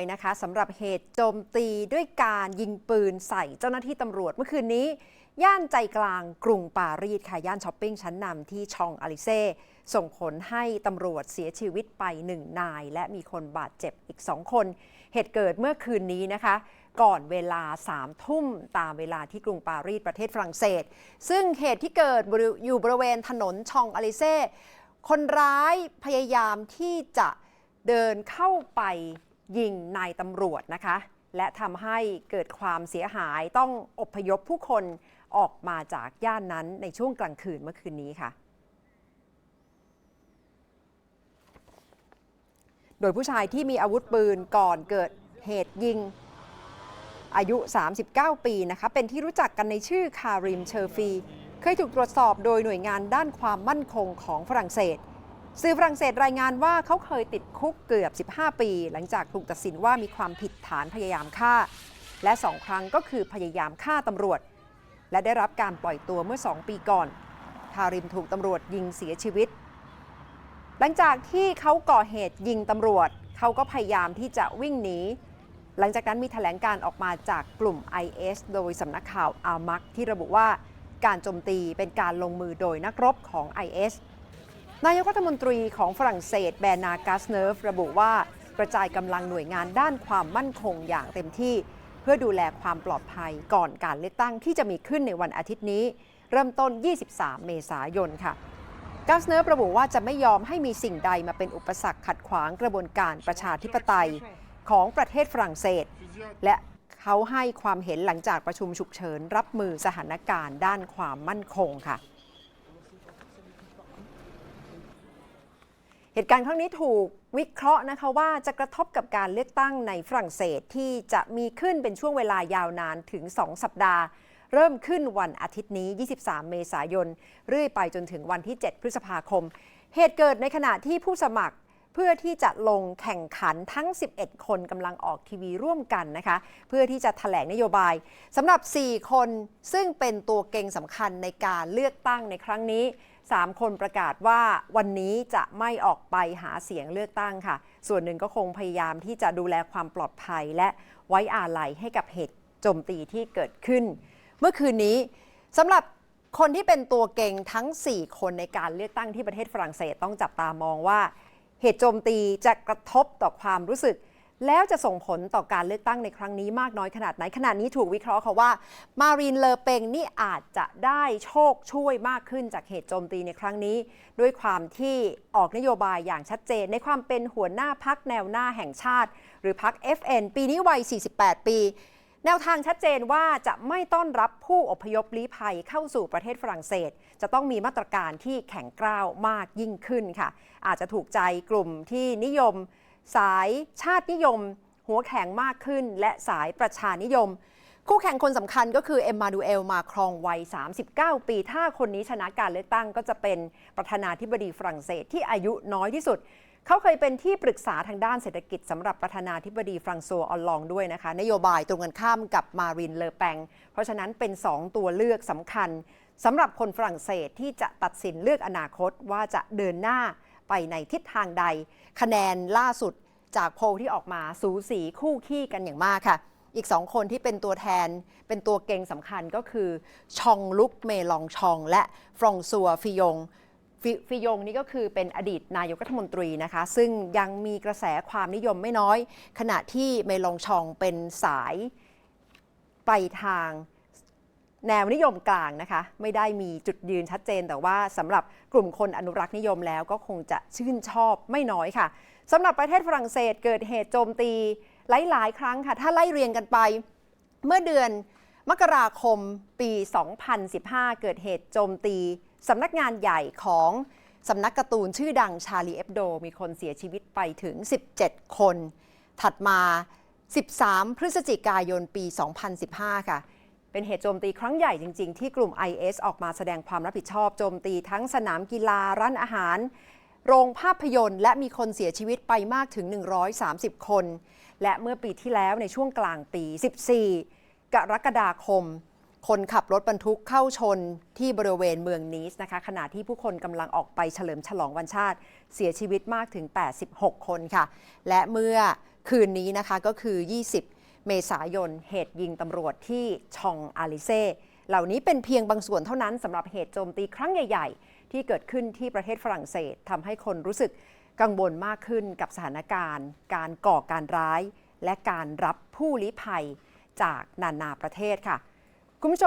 นะคะสำหรับเหตุโจมตีด้วยการยิงปืนใส่เจ้าหน้าที่ตำรวจเมื่อคืนนี้ ย่านใจกลางกรุงปารีสค่ะ ย่านช้อปปิ้งชั้นนำที่ชองอลิเซ่ส่งผลให้ตำรวจเสียชีวิตไปหนึ่งนาย และมีคนบาดเจ็บอีกสองคน เหตุเกิดเมื่อคืนนี้นะคะ ก่อนเวลาสามทุ่มตามเวลาที่กรุงปารีสประเทศฝรั่งเศส ซึ่งเหตุที่เกิดอยู่บริเวณถนนชองอลิเซ่คนร้ายพยายามที่จะเดินเข้าไป ยิงนายตำรวจนะคะ และทำให้เกิดความเสียหายต้องอพยพผู้คนออกมาจากย่านนั้นในช่วงกลางคืนเมื่อคืนนี้ค่ะ โดยผู้ชายที่มีอาวุธปืนก่อนเกิดเหตุยิง อายุ 39 ปีนะคะ เป็นที่รู้จักกันในชื่อคาริมเชอร์ฟี เคยถูกตรวจสอบโดยหน่วยงานด้านความมั่นคงของฝรั่งเศส สื่อฝรั่งเศสรายงานว่าเขาเคยติดคุกเกือบ 15 ปี หลังจากถูกตัดสินว่ามีความผิดฐานพยายามฆ่า และสองครั้งก็คือพยายามฆ่าตำรวจ และได้รับการปล่อยตัวเมื่อ 2 ปีก่อนคาริมถูกตำรวจยิงเสียชีวิต หลังจากที่เขาก่อเหตุยิงตำรวจ เขาก็พยายามที่จะวิ่งหนี หลังจากนั้นมีแถลงการออกมาจากกลุ่ม IS โดยสำนักข่าวอามักที่ระบุว่าการโจมตีเป็นการลงมือโดยนักรบของ IS นายกรัฐมนตรีของฝรั่งเศสแบร์นาร์กาสเนฟระบุว่ากระจายกำลังหน่วยงานด้านความมั่นคงอย่างเต็มที่ เพื่อดูแลความปลอดภัยก่อนการเลือกตั้งที่จะมีขึ้นในวันอาทิตย์นี้ เริ่มต้น 23 เมษายนค่ะกาสเนฟระบุว่าจะไม่ยอมให้มีสิ่งใดมาเป็นอุปสรรคขัดขวางกระบวนการประชาธิปไตยของประเทศฝรั่งเศส และเขาให้ความเห็นหลังจากประชุมฉุกเฉินรับมือสถานการณ์ด้านความมั่นคงค่ะ เหตุการณ์ครั้งนี้ถูกวิเคราะห์นะคะว่าจะกระทบกับการเลือกตั้งในฝรั่งเศสที่จะมีขึ้นเป็นช่วงเวลายาวนานถึง 2 สัปดาห์ เริ่มขึ้นวันอาทิตย์นี้ 23 เมษายน เรื่อยไปจนถึงวันที่ 7 พฤษภาคม เหตุเกิดในขณะที่ผู้สมัครเพื่อที่จะลงแข่งขันทั้ง 11 คนกำลังออกทีวีร่วมกันนะคะ เพื่อที่จะถแถลงนโยบายสำหรับ 4 คนซึ่งเป็นตัวเก่งสำคัญในการเลือกตั้งในครั้งนี้ 3 คนประกาศว่าวันนี้จะไม่ออกไปหาเสียงเลือกตั้งค่ะ ส่วนหนึ่งก็คงพยายามที่จะดูแลความปลอดภัย และไว้อาลัยให้กับเหตุโจมตีที่เกิดขึ้น เมื่อคืนนี้สำหรับคนที่เป็นตัวเก่งทั้ง 4 คนในการเลือกตั้งที่ประเทศฝรั่งเศสต้องจับตามองว่า เหตุโจมตีจะกระทบต่อความรู้สึก แล้วจะส่งผลต่อการเลือกตั้งในครั้งนี้มากน้อยขนาดไหนขนาดนี้ถูกวิเคราะห์ค่ะว่า มารีนเลอเปงนี่อาจจะได้โชคช่วยมากขึ้นจากเหตุโจมตีในครั้งนี้ ด้วยความที่ออกนโยบายอย่างชัดเจน ในความเป็นหัวหน้าพักแนวหน้าแห่งชาติ หรือพัก FN ปีนี้วัย 48 ปี แนวทางชัดเจนว่าจะไม่ต้อนรับผู้อพยพลี้ภัยเข้าสู่ประเทศฝรั่งเศส จะต้องมีมาตรการที่แข็งกร้าวมากยิ่งขึ้นค่ะ อาจจะถูกใจกลุ่มที่นิยม สายชาตินิยม หัวแข็งมากขึ้น และสายประชานิยม คู่แข่งคนสำคัญก็คือเอ็มมานูเอลมาครองวัย 39 ปี ถ้าคนนี้ชนะการเลือกตั้งก็จะเป็นประธานาธิบดีฝรั่งเศสที่อายุน้อยที่สุดเขาเคยเป็นที่ปรึกษาทางด้านเศรษฐกิจสำหรับประธานาธิบดีฟรังโซออลลองด้วยนะคะ นโยบายตรงกันข้ามกับมารินเลอแปง เพราะฉะนั้นเป็น 2 ตัวเลือกสำคัญสำหรับคนฝรั่งเศสที่จะตัดสินเลือกอนาคตว่าจะเดินหน้า ไปในทิศทางใด คะแนนล่าสุดจากโพลที่ออกมาสูสีคู่ขี้กันอย่างมากค่ะ อีกสองคนที่เป็นตัวแทนเป็นตัวเก่งสำคัญก็คือ ชองลุกเมลองชอง และฟรองซัวฟิยงฟิฟิยงนี่ก็คือเป็นอดีตนายกรัฐมนตรีนะคะ ซึ่งยังมีกระแสความนิยมไม่น้อย ขณะที่เมลองชองเป็นสายไปทาง แนวนิยมกลางนะคะ ไม่ได้มีจุดยืนชัดเจน แต่ว่าสำหรับกลุ่มคนอนุรักษ์นิยมแล้วก็คงจะชื่นชอบไม่น้อยค่ะสำหรับประเทศฝรั่งเศสเกิดเหตุโจมตีหลาย ๆ ครั้งค่ะ ถ้าไล่เรียงกันไปเมื่อเดือนมกราคมปี 2015 เกิดเหตุโจมตีสำนักงานใหญ่ของสำนักการ์ตูนชื่อดังชาลีเอฟโด มีคนเสียชีวิตไปถึง 17 คน ถัดมา 13 พฤศจิกายนปี 2015 ค่ะ เป็นเหตุโจมตีครั้งใหญ่จริง ๆ ที่กลุ่ม IS ออกมาแสดงความรับผิดชอบโจมตีทั้งสนามกีฬาร้านอาหาร โรงภาพยนตร์และมีคนเสียชีวิตไปมากถึง 130 คน และเมื่อปีที่แล้วในช่วงกลางปี 14 กรกฎาคม คนขับรถบรรทุกเข้าชนที่บริเวณเมืองนีสนะคะขณะที่ผู้คนกำลังออกไปเฉลิมฉลองวันชาติเสียชีวิตมากถึง 86 คนค่ะ และเมื่อคืนนี้นะคะก็คือ 20 เมษายน เหตุยิงตำรวจที่ชองอาลิเซ่เหล่านี้เป็นเพียงบางส่วนเท่านั้นสำหรับเหตุโจมตีครั้งใหญ่ ๆ ที่เกิดขึ้นที่ประเทศฝรั่งเศสทำให้คนรู้สึกกังวลมากขึ้นกับสถานการณ์ การก่อการร้าย และการรับผู้ลี้ภัยจากนานาประเทศค่ะ คุณผู้ชม